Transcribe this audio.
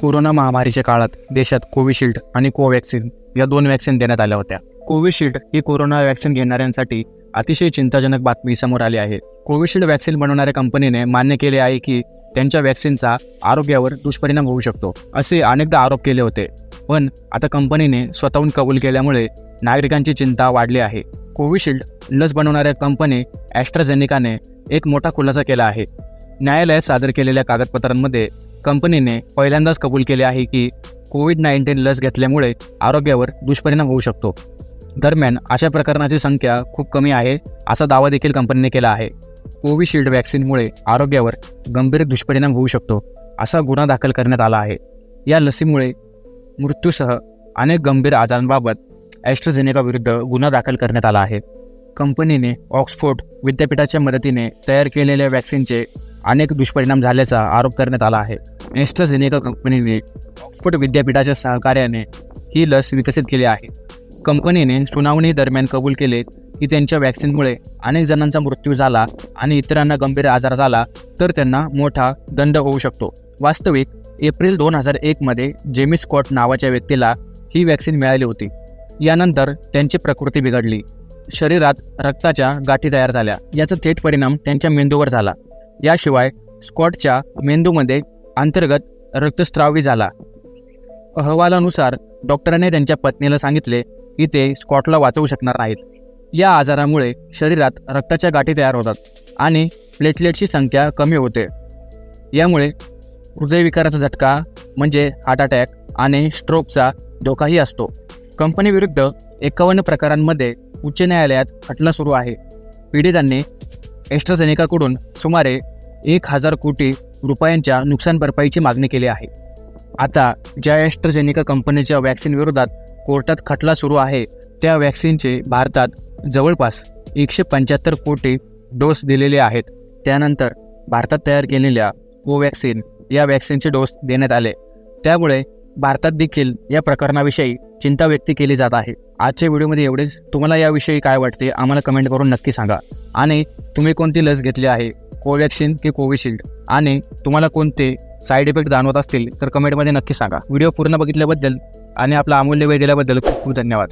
Corona महामारीच्या काळात देशात कोविशिल्ड आणि कोवॅक्सिन या दोन वॅक्सिन देण्यात आल्या होत्या. कोविशिल्ड ही कोरोना वॅक्सिन घेणाऱ्यांसाठी अतिशय चिंताजनक बातमी समोर आली आहे. कोविशिल्ड वॅक्सिन बनवणाऱ्या कंपनीने मान्य केले आहे की त्यांच्या वॅक्सिनचा आरोग्यावर दुष्परिणाम होऊ शकतो असे अनेकदा आरोप केले होते. पण आता कंपनीने स्वतःहून कबूल केल्यामुळे नागरिकांची चिंता वाढली आहे. कोविशिल्ड लस बनवणाऱ्या कंपनी ॲस्ट्राझेनिकाने एक मोठा खुलासा केला आहे. न्यायालयात सादर केलेल्या कागदपत्रांमध्ये कंपनीने पहिल्यांदाच कबूल केले आहे की कोविड नाईन्टीन लस घेतल्यामुळे आरोग्यावर दुष्परिणाम होऊ शकतो. दरम्यान अशा प्रकरणाची संख्या खूप कमी आहे असा दावा देखील कंपनीने केला आहे. कोविशिल्ड वॅक्सिनमुळे आरोग्यावर गंभीर दुष्परिणाम होऊ शकतो असा गुन्हा दाखल करण्यात आला आहे. या लसीमुळे मृत्यूसह अनेक गंभीर आजारांबाबत ॲस्ट्रोझेनेकाविरुद्ध गुन्हा दाखल करण्यात आला आहे. कंपनीने ऑक्सफोर्ड विद्यापीठाच्या मदतीने तयार केलेल्या वॅक्सिनचे अनेक दुष्परिणाम झाल्याचा आरोप करण्यात आला आहे. एस्ट्राझेनेका कंपनीने ऑक्सफोर्ड विद्यापीठाच्या सहकार्याने ही लस विकसित केली आहे. कंपनीने सुनावणी दरम्यान कबूल केले की त्यांच्या वॅक्सिनमुळे अनेक जणांचा मृत्यू झाला आणि इतरांना गंभीर आजार झाला तर त्यांना मोठा दंड होऊ शकतो. वास्तविक एप्रिल दोन हजार एकमध्ये जेमी स्कॉट नावाच्या व्यक्तीला ही वॅक्सिन मिळाली होती. यानंतर त्यांची प्रकृती बिघडली. शरीरात रक्ताच्या गाठी तयार झाल्या. याचा थेट परिणाम त्यांच्या मेंदूवर झाला. याशिवाय स्कॉटच्या मेंदूमध्ये अंतर्गत रक्तस्रावही झाला. अहवालानुसार डॉक्टरांनी त्यांच्या पत्नीला सांगितले की ते स्कॉटला वाचवू शकणार नाहीत. या आजारामुळे शरीरात रक्ताच्या गाठी तयार होतात आणि प्लेटलेटची संख्या कमी होते. यामुळे हृदयविकाराचा झटका म्हणजे हार्ट अटॅक आणि स्ट्रोकचा धोकाही असतो. कंपनीविरुद्ध एकावन्न प्रकारांमध्ये उच्च न्यायालयात खटला सुरू आहे. पीडितांनी एस्ट्राझेनिकाकडून सुमारे एक हजार कोटी रुपयांच्या नुकसान भरपाईची मागणी केली आहे. आता ज्या ॲस्ट्राझेनिका कंपनीच्या वॅक्सिनविरोधात कोर्टात खटला सुरू आहे त्या वॅक्सिनचे भारतात जवळपास एकशे पंच्याहत्तर कोटी डोस दिलेले आहेत. त्यानंतर भारतात तयार केलेल्या कोवॅक्सिन या वॅक्सिनचे डोस देण्यात आले. त्यामुळे भारतात देखील या प्रकरणाविषयी चिंता व्यक्त केली जात आहे. आजच्या व्हिडिओमध्ये एवढेच. तुम्हाला याविषयी काय वाटते आम्हाला कमेंट करून नक्की सांगा. आणि तुम्ही कोणती लस घेतली आहे? कोवॅक्सिन की कोविशिल्ड? आणि तुम्हाला कोणते साईड इफेक्ट जाणवत असतील तर कमेंटमध्ये नक्की सांगा. व्हिडिओ पूर्ण बघितल्याबद्दल आणि आपला अमूल्य वेळ दिल्याबद्दल खूप खूप धन्यवाद.